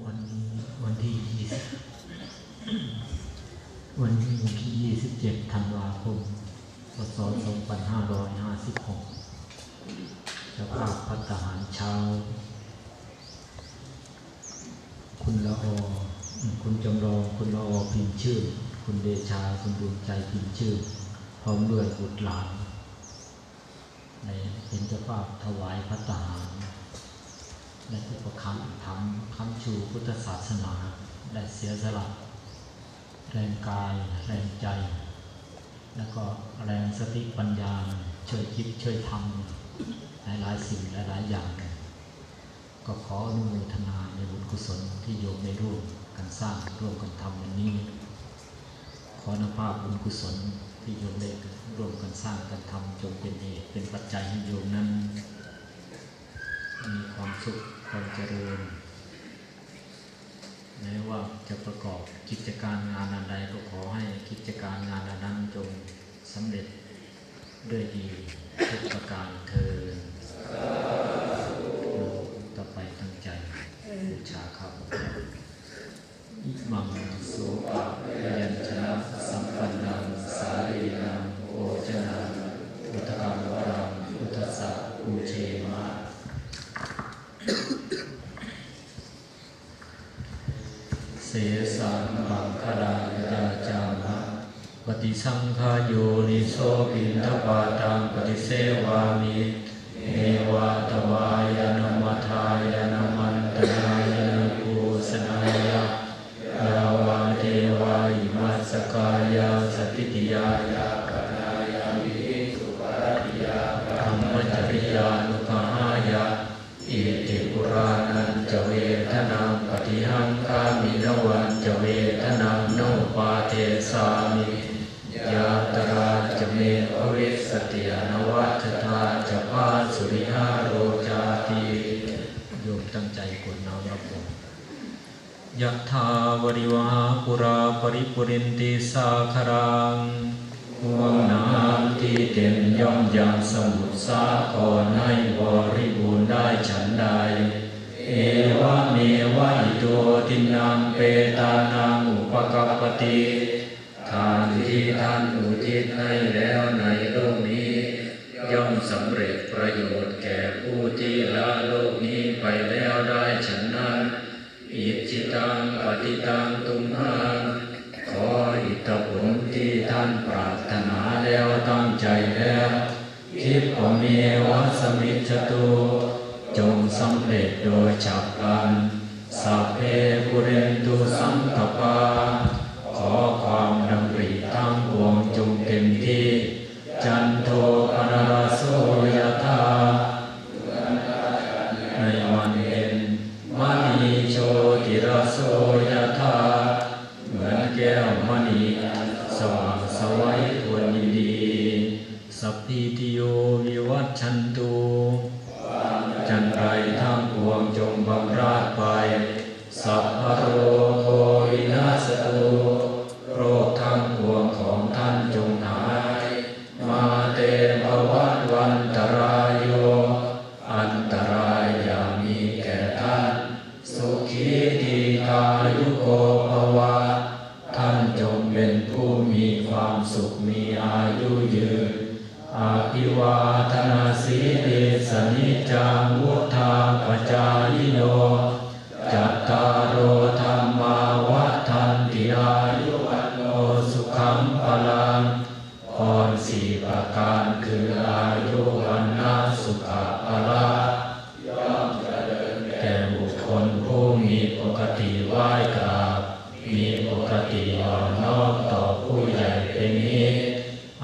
วันนี้วันที่ยี่สิบวันนี้วันที่ยี่สิบเจ็ดธันวาคมพศสองพันห้าร้อยห้าสิบหกจ้าภาพพัฒหารเช้า คุณละออืมคุณจำลองคุณละออพิมพ์ชื่อ คุณเดชา คุณดวงใจพิมพ์ชื่อ พร้อมด้วยบุตรหลานในเป็นเจ้าภาพถวายพัฒหาร และอุปคัมภ์ทำคำชูพุทธศาสนาได้เสียสละแรงกายแรงใจ แล้วก็แรงสติปัญญาช่วยคิดช่วยทำหลายๆสิ่งหลายๆอย่าง ก็ขออนุโมทนาในบุญกุศลที่โยมได้ร่วมกันสร้างร่วมกันทำวันนี้ ขอนภาพบุญกุศลที่โยมได้ร่วมกันสร้างกันทำจงเป็นเหตุเป็นปัจจัยให้โยมนั้น มีความสุขความเจริญแม้ว่าจะประกอบกิจการงานอันใดก็ขอให้กิจการงานอันนั้นจงสำเร็จด้วยดีทุกประการเทินต่อไปตั้งใจบูชาครับอิมังสุปะยัญชนะสัมปันนังสาลีนังโอจนังอุตกรรมวรังอุทสสะปูเชมะ เสสังบังคลายาจามะปฏิสังขายโยนิโสปินทปาตังปฏิเสวามิเอวาตวายานมัทายานมันตนายานภูสนายะยาวาเทวาอิมัสสกายาสติติยายา นังโนปาเทสามิยาตราจะเมภวิสติอนวัฏทาจะพาสุริหาโรจาติโยมตั้งใจกดน้ำรับผมยะถาวริวาปุราปริปุรินติสาคารังห่วงน้ำที่เต็มย่อมยังสมุทรสาครให้บริบูรณ์ได้ฉันใด เอวะเมวะอิโตทินังเปตานังอุป กปปติทานที่ท่านอุทิศให้แล้วในโลกนี้ ย่อมสำเร็จประโยชน์แก่ผู้ที่ละโลกนี้ไปแล้วได้ฉันนั้นอิจิตังปฏิตังตุมหังขออิทธผลที่ท่านปรารถนาแล้วตั้งใจแล้วคิดว่ามีวัสมิจตุจงสำเร็จโดยฉับพลันสัพเพปุเรนตุสังกปา สัพพะโรโควินาศตุโรคทั้งปวงของท่านจงหาย มาเตภวัตวันตรายโย อันตรายอย่ามีแก่ท่าน สุขีทีคายุโกภวะท่านจงเป็นผู้มีความสุขมีอายุยืนอาภิวาทนาสีลิสนิจจังวุธาปจา ประการคืออายุวันนาสุขะพละย่อมเจริญแก่บุคคลผู้มีปกติไหว้กราบมีปกติอ่อนน้อมต่อผู้ใหญ่เป็นนี้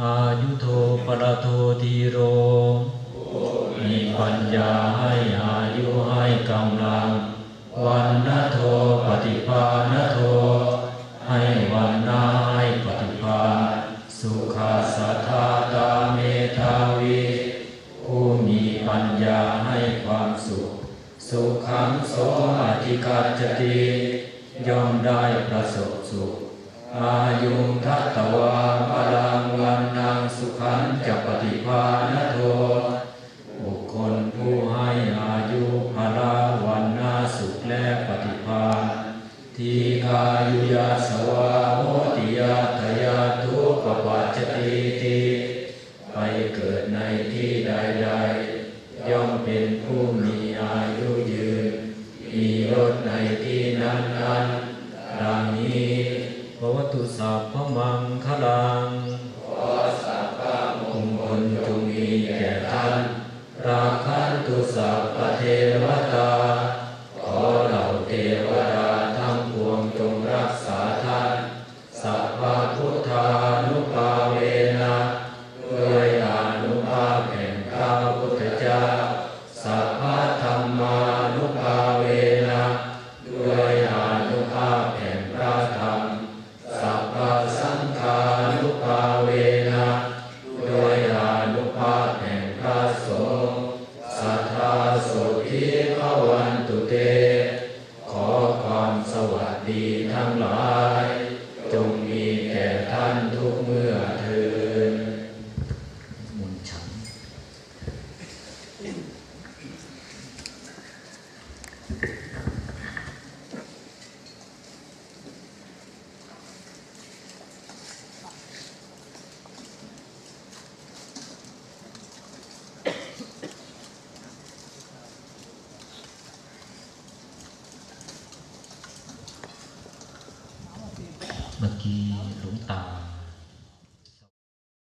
อายุโทปรโททีโร มีปัญญาให้อายุให้กำลัง วันนาโทปฏิภาณโท ให้วัน ขังโสอธิกาจติย่อมได้ประสบสุข อายุทัตตวาพลังวันนางสุขันจะปฏิภาณโทบุคคลผู้ให้ สัพพมังคลังขอสัพพมงคลจงมีแก่ท่านราคันตุสัพพเทวตาขอเหล่าเทวดาทั้งปวงจงรักษาท่านสัพพพุทธา